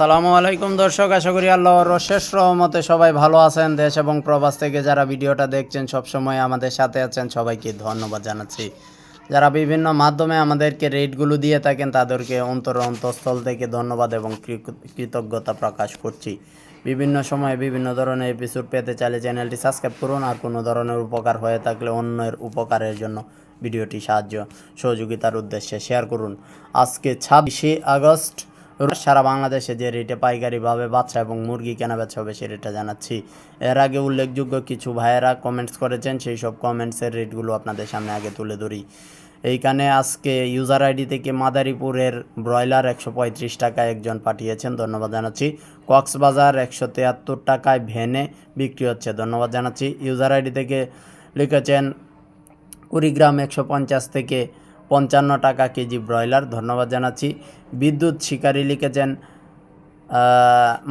সালামু আলাইকুম দর্শক, আশা করি আল্লাহর শেষ রহমতে সবাই ভালো আছেন। দেশ এবং প্রবাস থেকে যারা ভিডিওটা দেখছেন, সবসময় আমাদের সাথে আছেন, সবাইকে ধন্যবাদ জানাচ্ছি। যারা বিভিন্ন মাধ্যমে আমাদেরকে রেটগুলো দিয়ে থাকেন, তাদেরকে অন্তর অন্তঃস্থল থেকে ধন্যবাদ এবং কৃতজ্ঞতা প্রকাশ করছি। বিভিন্ন সময়ে বিভিন্ন ধরনের এপিসোড পেতে চাইলে চ্যানেলটি সাবস্ক্রাইব করুন, আর কোনো ধরনের উপকার হয়ে থাকলে অন্যের উপকারের জন্য ভিডিওটি সাহায্য, সহযোগিতার উদ্দেশ্যে শেয়ার করুন। আজকে ছাব্বিশে আগস্ট সারা বাংলাদেশে যে রেটে পাইকারিভাবে বাচ্চা এবং মুরগি কেনা বেচা হবে সে রেটটা জানাচ্ছি। এর আগে উল্লেখযোগ্য কিছু ভাইয়েরা কমেন্টস করেছেন, সেই সব কমেন্টসের রেটগুলো আপনাদের সামনে আগে তুলে ধরি। এইখানে আজকে ইউজার আইডি থেকে মাদারীপুরের ব্রয়লার একশো পঁয়ত্রিশ টাকায় একজন পাঠিয়েছেন, ধন্যবাদ জানাচ্ছি। কক্সবাজার একশো তিয়াত্তর টাকায় ভেনে বিক্রি হচ্ছে, ধন্যবাদ জানাচ্ছি। ইউজার আইডি থেকে লিখেছেন, কুড়িগ্রাম একশো পঞ্চাশ থেকে পঞ্চান্ন টাকা কেজি ব্রয়লার। ধন্যবাদ জানাচ্ছি। বিদ্যুৎ শিকারী লিখেছেন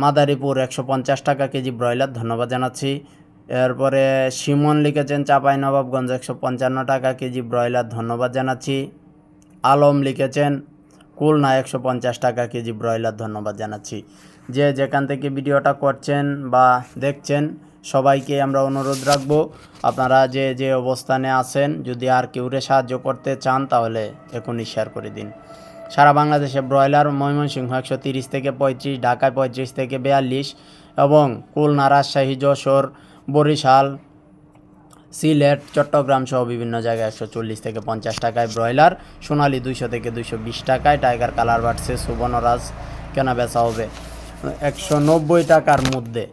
মাদারীপুর একশো পঞ্চাশ টাকা কেজি ব্রয়লার, ধন্যবাদ জানাচ্ছি। এরপরে সিমন লিখেছেন, চাপাই নবাবগঞ্জ একশো পঞ্চান্ন টাকা কেজি ব্রয়লার, ধন্যবাদ জানাচ্ছি। আলম লিখেছেন, খুলনা একশো পঞ্চাশ টাকা কেজি ব্রয়লার, ধন্যবাদ জানাচ্ছি। যে যেখান থেকে ভিডিওটা করছেন বা দেখছেন সবাইকে আমরা অনুরোধ রাখব। আপনারা যে যে অবস্থানে আছেন, যদি আর কেউরে সাহায্য করতে চান, তাহলে এখনই শেয়ার করে দিন। সারা বাংলাদেশে ব্রয়লার ময়মনসিংহ একশো তিরিশ থেকে পঁয়ত্রিশ, ঢাকায় পঁয়ত্রিশ থেকে বিয়াল্লিশ এবং খুলনা, রাজশাহী, যশোর, বরিশাল, সিলেট, চট্টগ্রাম সহ বিভিন্ন জায়গায় একশো চল্লিশ থেকে পঞ্চাশ টাকায় ব্রয়লার, সোনালি দুইশো থেকে দুইশো বিশ টাকায়, টাইগার কালার বাড়ছে, সুবর্ণরাজ কেনা বেচা হবে। একশো নব্বই টাকার মধ্যে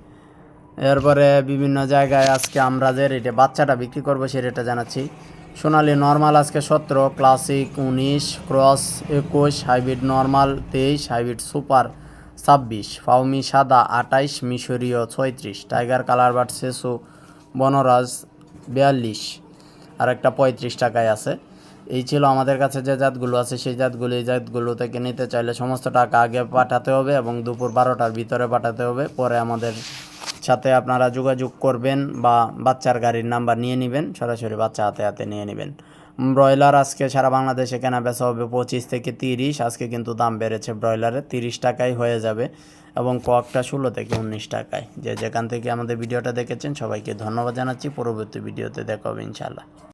এরপরে বিভিন্ন জায়গায় আজকে আমরা যে রেটে বাচ্চাটা বিক্রি করব সে রেটে জানাচ্ছি। সোনালি নর্মাল আজকে সতেরো ক্লাসিক উনিশ ক্রস একুশ হাইব্রিড নর্মাল তেইশ হাইব্রিড সুপার ছাব্বিশ ফাউমি সাদা আটাইশ মিশরীয় ছয়ত্রিশ টাইগার কালার বাট সেসু বনরাজ বিয়াল্লিশ আর একটা পঁয়ত্রিশ টাকায় আছে। এই ছিল আমাদের কাছে যে জাতগুলো আছে, সেই জাতগুলো এই জাতগুলো থেকে নিতে চাইলে সমস্ত টাকা আগে পাঠাতে হবে এবং দুপুর বারোটার ভিতরে পাঠাতে হবে। পরে আমাদের সাথে আপনারা যোগাযোগ করবেন বা বাচ্চার গাড়ির নাম্বার নিয়ে নেবেন, সরাসরি বাচ্চা হাতে হাতে নিয়ে নেবেন। ব্রয়লার আজকে সারা বাংলাদেশে কেনা বেচা হবে পঁচিশ থেকে তিরিশ, আজকে কিন্তু দাম বেড়েছে ব্রয়লারে তিরিশ টাকায় হয়ে যাবে এবং ককটা ষোলো থেকে উনিশ টাকায়। যে যেখান থেকে আমাদের ভিডিওটা দেখেছেন, সবাইকে ধন্যবাদ জানাচ্ছি। পরবর্তী ভিডিওতে দেখা হবে ইনশাআল্লাহ।